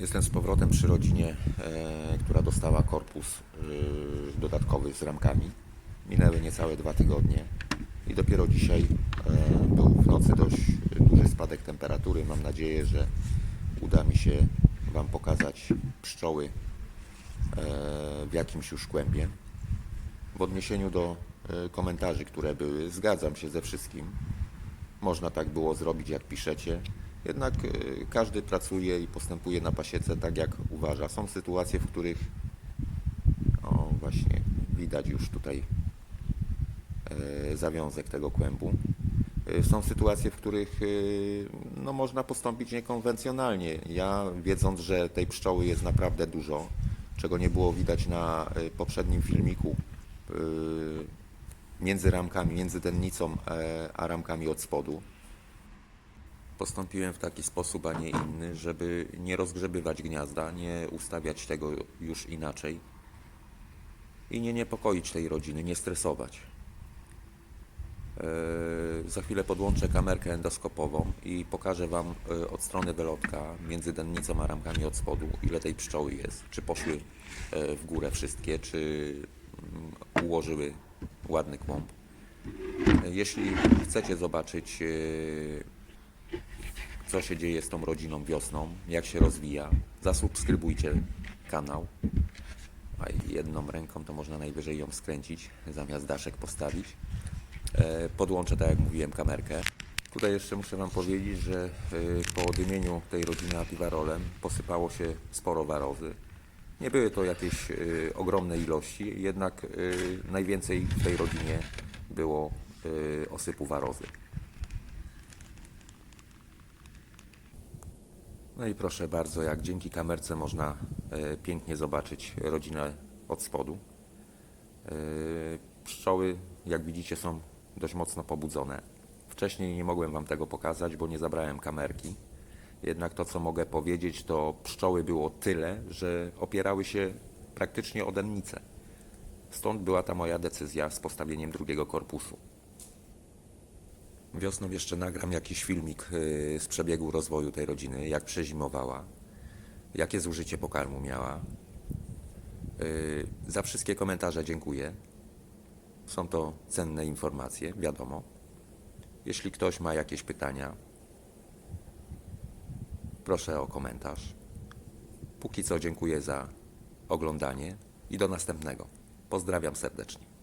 Jestem z powrotem przy rodzinie, e, która dostała korpus e, dodatkowy z ramkami. Minęły niecałe dwa tygodnie i dopiero dzisiaj e, był w nocy dość duży spadek temperatury. Mam nadzieję, że uda mi się Wam pokazać pszczoły e, w jakimś już kłębie. W odniesieniu do e, komentarzy, które były, zgadzam się ze wszystkim. Można tak było zrobić, jak piszecie. Jednak e, każdy pracuje i postępuje na pasiece tak, jak uważa. Są sytuacje, w których o, właśnie widać już tutaj e, zawiązek tego kłębu. E, Są sytuacje, w których e, no, można postąpić niekonwencjonalnie. Ja, wiedząc, że tej pszczoły jest naprawdę dużo, czego nie było widać na e, poprzednim filmiku, między ramkami, między dennicą e, a ramkami od spodu, postąpiłem w taki sposób, a nie inny, żeby nie rozgrzebywać gniazda, nie ustawiać tego już inaczej i nie niepokoić tej rodziny, nie stresować. Eee, Za chwilę podłączę kamerkę endoskopową i pokażę Wam e, od strony wylotka między dennicą a ramkami od spodu, ile tej pszczoły jest. Czy poszły e, w górę wszystkie, czy mm, ułożyły ładny kłąb. Jeśli chcecie zobaczyć, e, co się dzieje z tą rodziną wiosną, jak się rozwija, zasubskrybujcie kanał. A jedną ręką to można najwyżej ją skręcić, zamiast daszek postawić. E, Podłączę, tak jak mówiłem, kamerkę. Tutaj jeszcze muszę Wam powiedzieć, że e, po dymieniu tej rodziny apiwarolem posypało się sporo warozy. Nie były to jakieś e, ogromne ilości, jednak najwięcej w tej rodzinie było osypu warozy. No i proszę bardzo, jak dzięki kamerce można e, pięknie zobaczyć rodzinę od spodu. E, Pszczoły, jak widzicie, są dość mocno pobudzone. Wcześniej nie mogłem Wam tego pokazać, bo nie zabrałem kamerki. Jednak to, co mogę powiedzieć, to pszczoły było tyle, że opierały się praktycznie o dennicę. Stąd była ta moja decyzja z postawieniem drugiego korpusu. Wiosną jeszcze nagram jakiś filmik y, z przebiegu rozwoju tej rodziny, jak przezimowała, jakie zużycie pokarmu miała. Y, Za wszystkie komentarze dziękuję. Są to cenne informacje, wiadomo. Jeśli ktoś ma jakieś pytania, proszę o komentarz. Póki co dziękuję za oglądanie i do następnego. Pozdrawiam serdecznie.